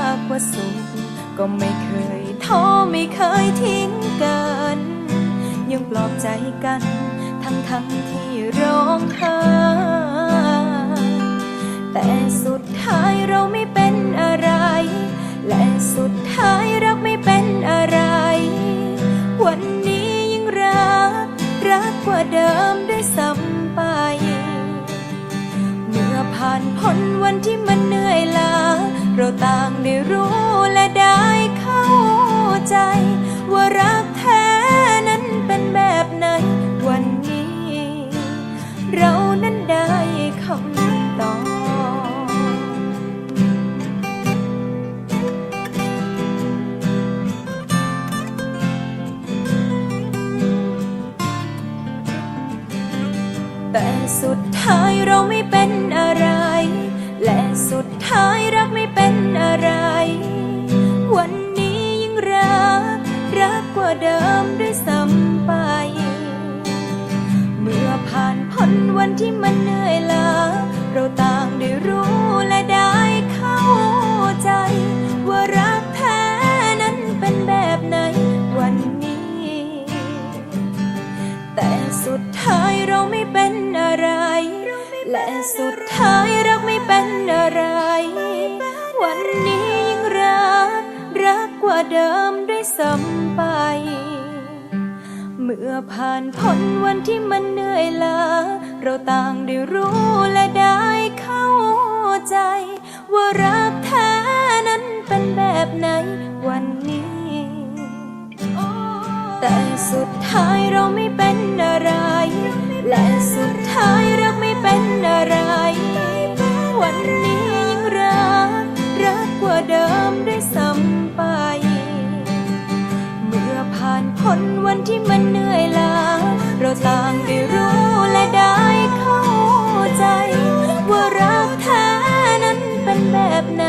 า ก็ไม่เคยท้อไม่เคยทิ้งกัน ยังปลอบใจกัน ทั้งทั้งที่ร้องไห้แต่สุดท้ายเราไม่เป็นอะไร และสุดท้ายรักไม่เป็นอะไร วันนี้ยิ่งรัก รักกว่าเดิมด้วยซ้ำไป เมื่อผ่านพ้นวันที่มันเหนื่อยล้าเราต่างได้รู้และได้เข้า ใจ ว่ารักแท้นั้นเป็นแบบไหน วันนี้ เรานั้นได้คำตอบแต่สุดท้ายเราไม่เป็นอะไร และสุดท้ายรักไม่เป็นอะไร วันน รัก รักกว่าเดิมด้วยซ้ำไป เมื่อผ่านพ้นวันที่มันเหนื่อยล้าเราต่างได้รู้และได้เข้าใจ ว่ารักแท้นั้นเป็นแบบไหนวันนี้ แต่สุดท้ายเราไม่เป็นอะไร และสุด เดิมด้วยซ้ำไป เมื่อผ่านพ้นวันที่มันเหนื่อยล้าเราต่างได้รู้และได้เข้าใจ ว่ารักแท้นั้นเป็นแบบไหนวันนี้ แต่สุดท้ายเราไม่เป็นอะไร และสุดท้าย ที่มันเหนื่อยล้าเราต่างได้รู้และได้เข้าใจ ว่ารักแท้นั้นเป็นแบบไหน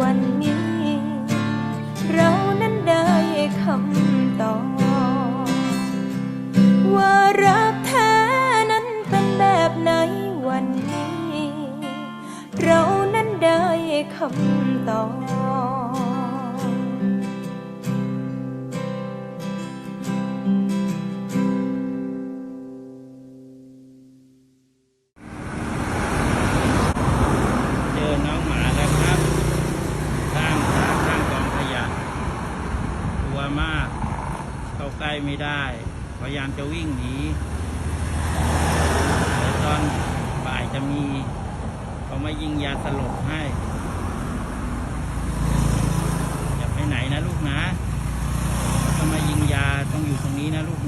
วันนี้ เรานั้นได้คำตอบว่ารักแท้นั้นเป็นแบบไหนวันนี้ เรานั้นได้คำตอบ ใกล้ไม่ได้ พยายามจะวิ่งหนีแต่ตอนบ่ายจะมีเขามายิงยาสลบให้อย่าไปไหนนะลูกนะเขามายิงยาต้องอยู่ตรงนี้นะลูกนะ